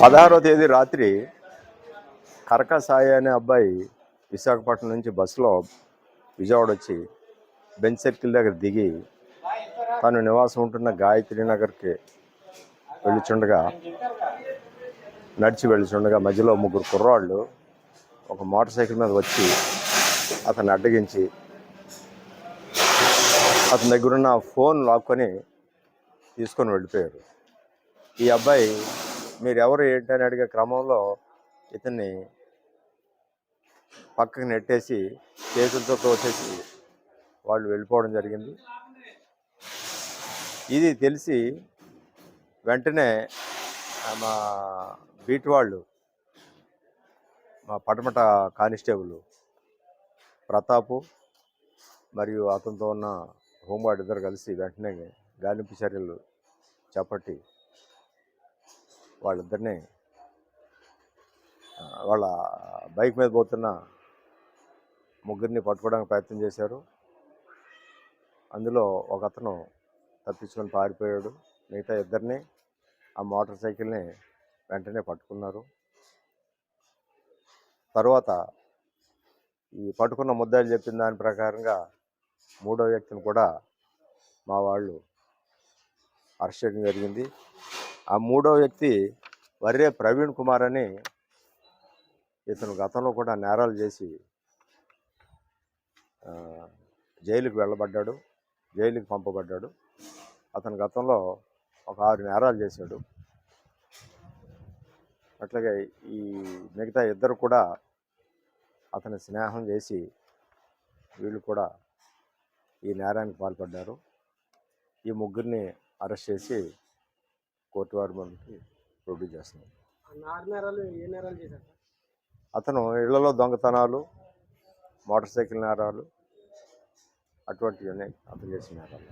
పదహారో తేదీ రాత్రి కరక సాయి అనే అబ్బాయి విశాఖపట్నం నుంచి బస్సులో విజయవాడ వచ్చి బెంచ్ సర్కిల్ దగ్గర దిగి తను నివాసం ఉంటున్న గాయత్రి నగర్కి వెళ్ళుచుండగా నడిచి వెళ్ళుచుండగా మధ్యలో ముగ్గురు కుర్రాళ్ళు ఒక మోటార్ సైకిల్ మీద వచ్చి అతన్ని అడ్డగించి అతని దగ్గరున్న ఫోన్ లాక్కొని తీసుకొని వెళ్ళిపోయారు. ఈ అబ్బాయి మీరు ఎవరు ఏంటని అడిగే క్రమంలో ఇతన్ని పక్కకి నెట్టేసి చేతులతో తోసేసి వాళ్ళు వెళ్ళిపోవడం జరిగింది. ఇది తెలిసి వెంటనే మా బీట్ వాళ్ళు మా పటమట కానిస్టేబుల్ ప్రతాపు మరియు అతనితో ఉన్న హోంగార్డ్ ఇద్దరు కలిసి వెంటనే గాలింపు చర్యలు చేపట్టి వాళ్ళిద్దరిని వాళ్ళ బైక్ మీద పోతున్న ముగ్గురిని పట్టుకోవడానికి ప్రయత్నం చేశారు. అందులో ఒక అతను తప్పించుకొని పారిపోయాడు. మిగతా ఇద్దరిని ఆ మోటార్ సైకిల్ని వెంటనే పట్టుకున్నారు. తర్వాత ఈ పట్టుకున్న ముద్దాయిలు చెప్పిన దాని ప్రకారంగా మూడో వ్యక్తిని కూడా మా వాళ్ళు అరెస్ట్ చేయడం జరిగింది. ఆ మూడో వ్యక్తి వర్రే ప్రవీణ్ కుమార్ అని ఇతను గతంలో కూడా నేరాలు చేసి జైలుకు జైలుకి వెళ్ళబడ్డాడు జైలుకి పంపబడ్డాడు. అతను గతంలో ఒక ఆరు నేరాలు చేశాడు. అట్లాగే ఈ మిగతా ఇద్దరు కూడా అతని స్నేహం చేసి వీళ్ళు కూడా ఈ నేరానికి పాల్పడ్డారు. ఈ ముగ్గురిని అరెస్ట్ చేసి కోర్టు వారి మనకి ప్రొడ్యూస్ చేస్తున్నారు అతను ఇళ్ళలో దొంగతనాలు మోటార్ సైకిల్ నేరాలు అటువంటివన్నీ అతను చేసిన నేరాలు.